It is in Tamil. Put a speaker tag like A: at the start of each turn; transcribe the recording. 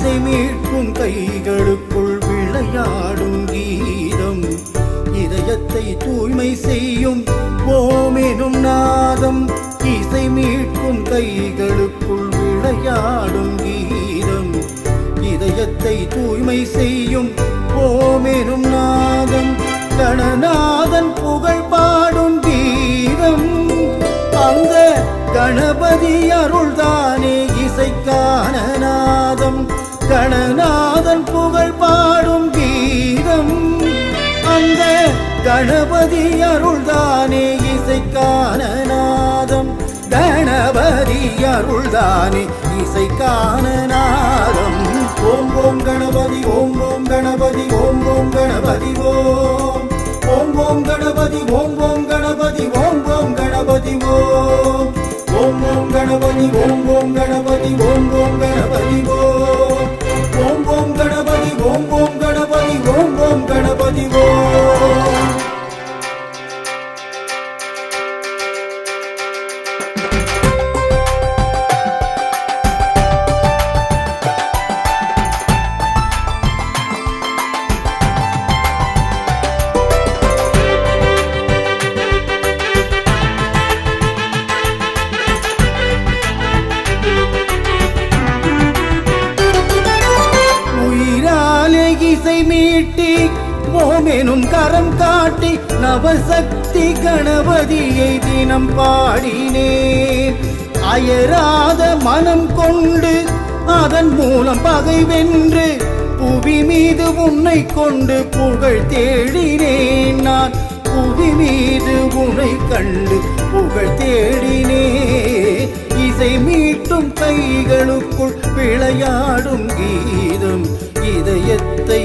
A: இசை மீட்கும் கைகளுக்குள் விளையாடும் கீதம். இதயத்தை தூய்மை செய்யும் ஓமெனும் நாதம். இசை மீட்கும் கைகளுக்குள் விளையாடும் கீதம். இதயத்தை தூய்மை செய்யும் ஓமெனும் நாதம். கணநாதன் கணபதி அருள்தானே இசைக்கான நாதம். கணநாதன் புகழ் பாடும் கீதம். அந்த கணபதி அருள்தானே இசைக்கான நாதம். கணபதி அருள்தானே இசைக்கான நாதம். ஓம் ஓம் கணபதி ஓம் ஓம் கணபதி ஓம் ஓம் கணபதி ஓம். ஓம் ஓம் கணபதி ஓம் ஓம் கணபதி ஓம் ஓம் கணபதி ஓம். ஓம் கணபதி ஓம் உயிராலே இசை மீட்டி ஓமெனும் கரம் காட்டி நவசக்தி கணபதியை தினம் பாடினேன். அயராத மனம் கொண்டு அதன் மூலம் பகை வென்று புவி மீது உன்னை கொண்டு புகழ் தேடினேன் நான். புவி மீது உனை கண்டு புகழ் தேடினே இசை மீட்டும் கைகளுக்குள் விளையாடும் கீதம் இதயத்தை